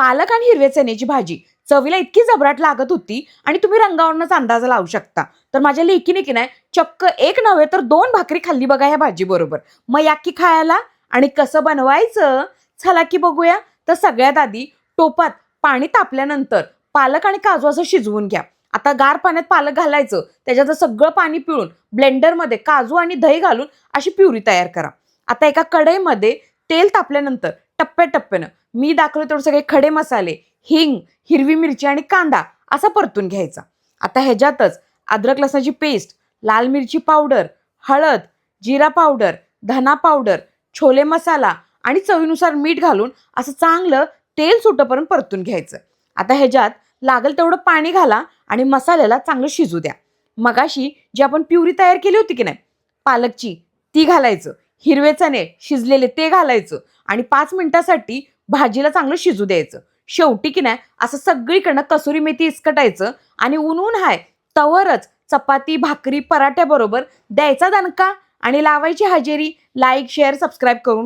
पालक आणि हिरव्या चण्याची भाजी. चवीला इतकी जबराट लागत होती आणि तुम्ही रंगावरूनच अंदाज लावू शकता. तर माझ्या लेकीने की नाही चक्क एक नव्हे तर दोन भाकरी खाल्ली बघा ह्या भाजी बरोबर मग याकी खायला? आणि कसं बनवायचं? चला की बघूया. तर सगळ्यात आधी टोपात पाणी तापल्यानंतर पालक आणि काजू असं शिजवून घ्या. आता गार पाण्यात पालक घालायचं त्याच्यात सगळं पाणी पिळून ब्लेंडरमध्ये काजू आणि दही घालून अशी प्युरी तयार करा. आता एका कढईमध्ये तेल तापल्यानंतर टप्प्याटप्प्यानं मी दाखवले तेवढे सगळे खडे मसाले हिंग हिरवी मिरची आणि कांदा असा परतून घ्यायचा. आता ह्याच्यातच अद्रक लसणाची पेस्ट लाल मिरची पावडर हळद जिरा पावडर धना पावडर छोले मसाला आणि चवीनुसार मीठ घालून असं चांगलं तेल सुटपर्यंत परतून घ्यायचं. आता ह्याच्यात लागेल तेवढं पाणी घाला आणि मसाल्याला चांगलं शिजू द्या. मगाशी जी आपण प्युरी तयार केली होती की नाही पालकची ती घालायचं. हिरवे चणे शिजलेले ते घालायचं आणि पाच मिनिटासाठी भाजीला चांगलं शिजू द्यायचं. शेवटी की नाही असं सगळीकडनं कसुरी मेथी इसकटायचं आणि ऊन ऊन हाय तवरच चपाती भाकरी पराठ्याबरोबर द्यायचा दणका आणि लावायची हजेरी. लाईक शेअर सबस्क्राईब करून